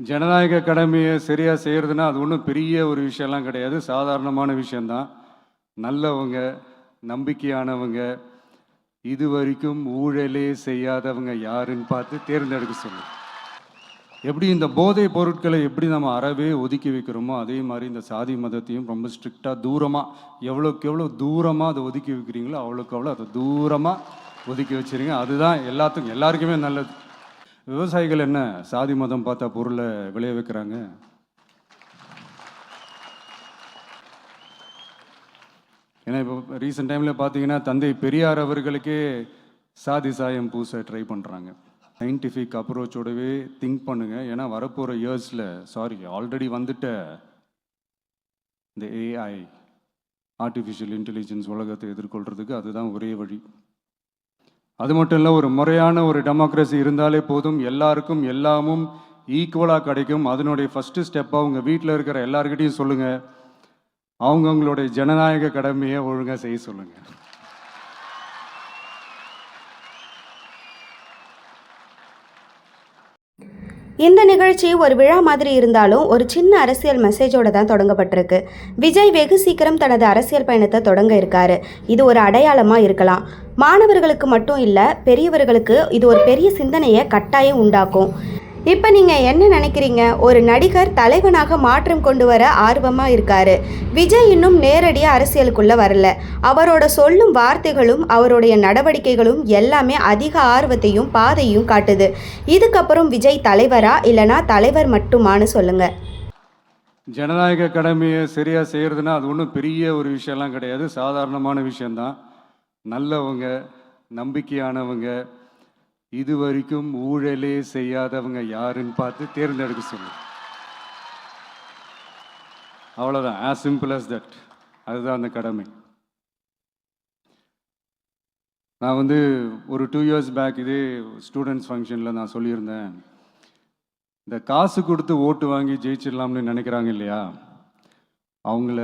ஜனநாயக கடமையை சரியாக செய்கிறதுனா அது ஒன்றும் பெரிய ஒரு விஷயம்லாம் கிடையாது. சாதாரணமான விஷயந்தான் நல்லவங்க நம்பிக்கையானவங்க இது வரைக்கும் ஊழலே செய்யாதவங்க யாருன்னு பார்த்து தேர்ந்தெடுக்க சொல்லு. எப்படி இந்த போதை பொருட்களை எப்படி நம்ம அறவே ஒதுக்கி வைக்கிறோமோ அதே மாதிரி இந்த சாதி மதத்தையும் ரொம்ப ஸ்ட்ரிக்டாக தூரமாக எவ்வளோக்கு எவ்வளோ தூரமாக அதை ஒதுக்கி வைக்கிறீங்களோ அவ்வளோக்கு அவ்வளோ அதை தூரமாக ஒதுக்கி வச்சுருங்க. அதுதான் எல்லாத்துக்கும் எல்லாருக்குமே நல்லது. விவசாயிகள் என்ன சாதி மதம் பார்த்தா பொருளை விளைய வைக்கிறாங்க? ஏன்னா இப்போ ரீசெண்ட் டைமில் பார்த்தீங்கன்னா தந்தை பெரியார் அவர்களுக்கே சாதி சாயம் பூச ட்ரை பண்ணுறாங்க சயின்டிஃபிக் அப்ரோச்சோடவே திங்க் பண்ணுங்க. ஏன்னா வரப்போகிற இயர்ஸில் சாரி ஆல்ரெடி வந்துட்ட இந்த ஏஐ ஆர்டிஃபிஷியல் இன்டெலிஜென்ஸ் உலகத்தை எதிர்கொள்கிறதுக்கு அதுதான் ஒரே வழி. அது மட்டும் இல்லை ஒரு முறையான ஒரு டெமோக்ரஸி இருந்தாலே போதும். எல்லாருக்கும் எல்லாமும் ஈக்குவலாக கிடைக்கும். அதனுடைய ஃபஸ்ட்டு ஸ்டெப்பாக உங்கள் வீட்டில் இருக்கிற எல்லாருக்கிட்டையும் சொல்லுங்கள் அவங்கவுங்களுடைய ஜனநாயக கடமையை ஒழுங்காக செய்ய சொல்லுங்கள் இந்த நிகழ்ச்சி ஒரு விழா மாதிரி இருந்தாலும் ஒரு சின்ன அரசியல் மெசேஜோட தான் தொடங்கப்பட்டிருக்கு. விஜய் வெகு சீக்கிரம் தனது அரசியல் பயணத்தை தொடங்க இருக்காரு. இது ஒரு அடையாளமாக இருக்கலாம். மாணவர்களுக்கு மட்டும் இல்லை பெரியவர்களுக்கு இது ஒரு பெரிய சிந்தனையை கட்டாயம் உண்டாக்கும். இப்போ நீங்கள் என்ன நினைக்கிறீங்க? ஒரு நடிகர் தலைவனாக மாற்றம் கொண்டு வர ஆர்வமாக இருக்காரு. விஜய் இன்னும் நேரடியாக அரசியலுக்குள்ளே வரல. அவரோட சொல்லும் வார்த்தைகளும் அவருடைய நடவடிக்கைகளும் எல்லாமே அதிக ஆர்வத்தையும் பாதையும் காட்டுது. இதுக்கப்புறம் விஜய் தலைவரா இல்லைனா தலைவர் மட்டுமான்னு சொல்லுங்க. ஜனநாயக கடமையை சரியாக செய்கிறதுனா அது ஒன்றும் பெரிய ஒரு விஷயம்லாம் கிடையாது. சாதாரணமான விஷயந்தான் நல்லவங்க நம்பிக்கையானவங்க இது வரைக்கும் ஊழலே செய்யாதவங்க யாருன்னு பார்த்து தேர்ந்தெடுக்க சொல்லு. அவ்வளோதான் ஆஸ் சிம்பிள் அஸ் தட் அதுதான் அந்த கடமை. நான் வந்து ஒரு டூ இயர்ஸ் பேக் இதே ஸ்டூடெண்ட்ஸ் ஃபங்க்ஷனில் நான் சொல்லியிருந்தேன். இந்த காசு கொடுத்து ஓட்டு வாங்கி ஜெயிச்சிடலாம்னு நினைக்கிறாங்க இல்லையா? அவங்கள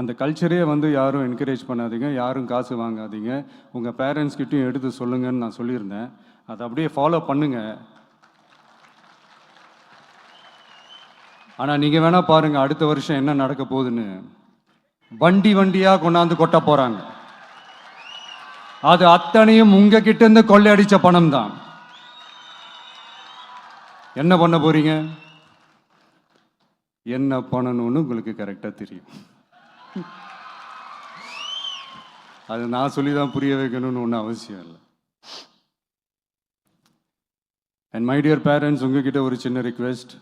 அந்த கல்ச்சரே வந்து யாரும் என்கரேஜ் பண்ணாதீங்க. யாரும் காசு வாங்காதீங்க. உங்கள் பேரண்ட்ஸ்கிட்டையும் எடுத்து சொல்லுங்கன்னு நான் சொல்லியிருந்தேன். அதை அப்படியே ஃபாலோ பண்ணுங்க. ஆனால் நீங்கள் வேணால் பாருங்கள் அடுத்த வருஷம் என்ன நடக்க போகுதுன்னு. வண்டி வண்டியாக கொண்டாந்து கொட்ட போகிறாங்க அது அத்தனையும் உங்கள் கிட்டேருந்து கொள்ளையடித்த பணம் தான் என்ன பண்ண போகிறீங்க என்ன பண்ணணும்னு உங்களுக்கு கரெக்டாக தெரியும். அது நான் சொல்லி தான் புரிய வைக்கணும்னு ஒன்றும் அவசியம் இல்லை. அண்ட் மை டியர் பேரண்ட்ஸ் உங்ககிட்ட ஒரு சின்ன ரிக்வெஸ்ட்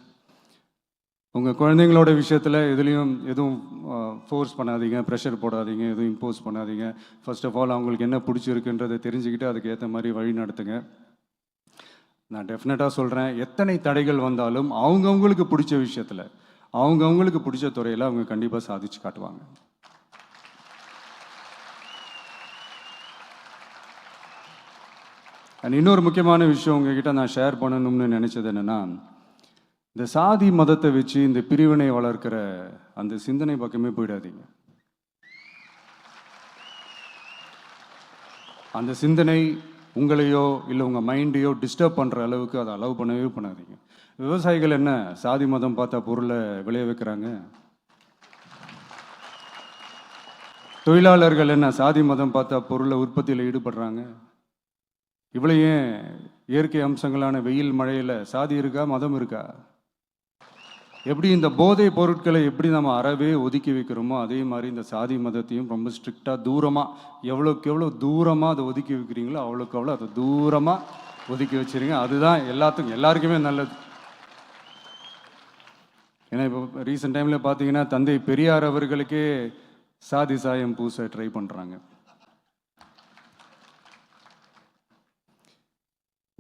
உங்கள் குழந்தைங்களோட விஷயத்தில் எதுலேயும் எதுவும் ஃபோர்ஸ் பண்ணாதீங்க ப்ரெஷர் போடாதீங்க எதுவும் இம்போஸ் பண்ணாதீங்க. ஃபர்ஸ்ட் ஆஃப் ஆல் அவங்களுக்கு என்ன பிடிச்சிருக்குன்றதை தெரிஞ்சுக்கிட்டு அதுக்கு ஏற்ற மாதிரி வழி நடத்துங்க. நான் டெஃபினட்டாக சொல்கிறேன் எத்தனை தடைகள் வந்தாலும் அவங்கவுங்களுக்கு பிடிச்ச விஷயத்தில் அவங்கவுங்களுக்கு பிடிச்ச துறையில் அவங்க கண்டிப்பாக சாதிச்சு காட்டுவாங்க. அண்ட் இன்னொரு முக்கியமான விஷயம் உங்ககிட்ட நான் ஷேர் பண்ணணும்னு நினச்சது என்னென்னா இந்த சாதி மதத்தை வச்சு இந்த பிரிவினை வளர்க்கிற அந்த சிந்தனை பக்கமே போயிடாதீங்க. அந்த சிந்தனை உங்களையோ இல்லை உங்கள் மைண்டையோ டிஸ்டர்ப் பண்ணுற அளவுக்கு அதை அலோவ் பண்ணவே பண்ணாதீங்க. விவசாயிகள் என்ன சாதி மதம் பார்த்தா பொருளை விளைய வைக்கிறாங்க? தொழிலாளர்கள் என்ன சாதி மதம் பார்த்தா பொருளை உற்பத்தியில் ஈடுபடுறாங்க? இவ்வளோ ஏன் இயற்கை அம்சங்களான வெயில் மழையில் சாதி இருக்கா மதம் இருக்கா? எப்படி இந்த போதை பொருட்களை எப்படி நம்ம அறவே ஒதுக்கி வைக்கிறோமோ அதே மாதிரி இந்த சாதி மதத்தையும் ரொம்ப ஸ்ட்ரிக்டாக தூரமாக எவ்வளோக்கு எவ்வளோ தூரமாக அதை ஒதுக்கி வைக்கிறீங்களோ அவ்வளோக்கு அவ்வளோ அதை தூரமாக ஒதுக்கி வச்சுருங்க. அதுதான் எல்லாத்துக்கும் எல்லாருக்குமே நல்லது. ஏன்னா இப்போ ரீசெண்ட் டைமில் பார்த்தீங்கன்னா தந்தை பெரியார் அவர்களுக்கே சாதி சாயம் பூச ட்ரை பண்ணுறாங்க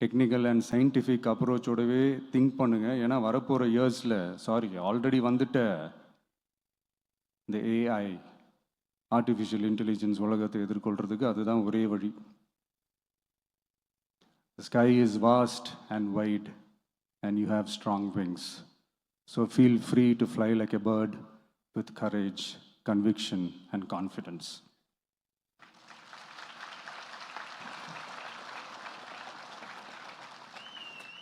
டெக்னிக்கல் அண்ட் சயின்டிஃபிக் அப்ரோச்சோடவே திங்க் பண்ணுங்கள் ஏன்னா வரப்போகிற இயர்ஸில் சாரி ஆல்ரெடி வந்துட்ட இந்த ஏஐ ஆர்டிஃபிஷியல் இன்டெலிஜென்ஸ் உலகத்தை எதிர்கொள்கிறதுக்கு அதுதான் ஒரே வழி The sky is vast and wide, and you have strong wings. So feel free to fly like a bird with courage, conviction, and confidence.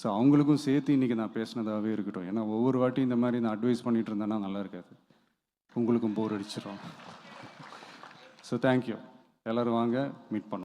So அவங்களுக்கும் சேர்த்து இன்றைக்கி நான் பேசினதாகவே இருக்கட்டும். ஏன்னா ஒவ்வொரு வாட்டியும் இந்த மாதிரி நான் அட்வைஸ் பண்ணிகிட்டு இருந்தேன்னா நல்லா இருக்காது. உங்களுக்கும் போர் அடிச்சிடும் ஸோ தேங்க்யூ எல்லோரும் வாங்க மீட் பண்ணோம்